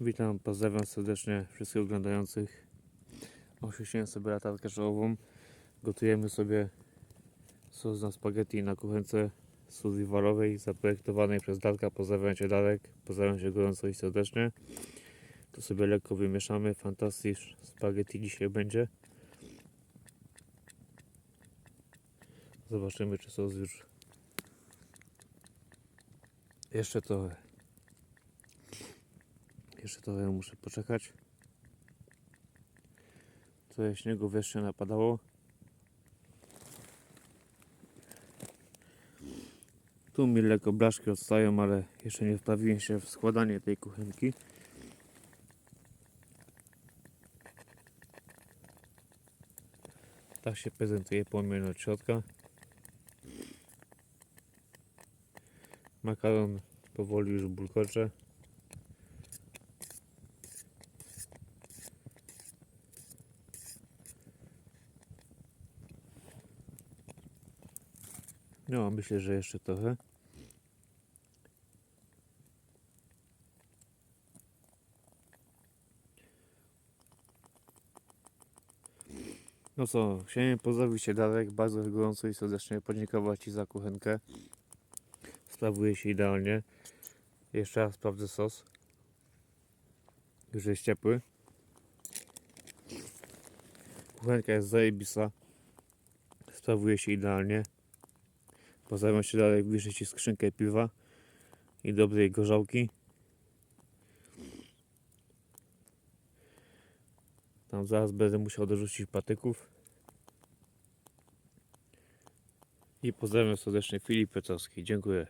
Witam, pozdrawiam serdecznie wszystkich oglądających. Oświeciłem sobie latarkę czołową. Gotujemy sobie sos na spaghetti na kuchence survivalowej zaprojektowanej przez Darka. Pozdrawiam Cię Darek. Pozdrawiam Cię gorąco i serdecznie. To sobie lekko wymieszamy. Fantastycz spaghetti dzisiaj będzie. Zobaczymy czy sos już jeszcze trochę. Jeszcze trochę muszę poczekać. Trochę śniegu wreszcie napadało. Tu mi lekko blaszki odstają, ale jeszcze nie wprawiłem się w składanie tej kuchenki. Tak się prezentuje płomień od środka. Makaron powoli już bulkocze. No, myślę, że jeszcze trochę. No co, chciałem pozdrowić Cię Darek, bardzo gorąco i serdecznie podziękować Ci za kuchenkę. Sprawuje się idealnie. Jeszcze raz sprawdzę sos. Już jest ciepły. Kuchenka jest zajebista. Sprawuje się idealnie. Pozdrawiam się Darek, wiszę Ci skrzynkę piwa i dobrej gorzałki. Tam zaraz będę musiał dorzucić patyków. I pozdrawiam serdecznie Filip Piotrowski. Dziękuję.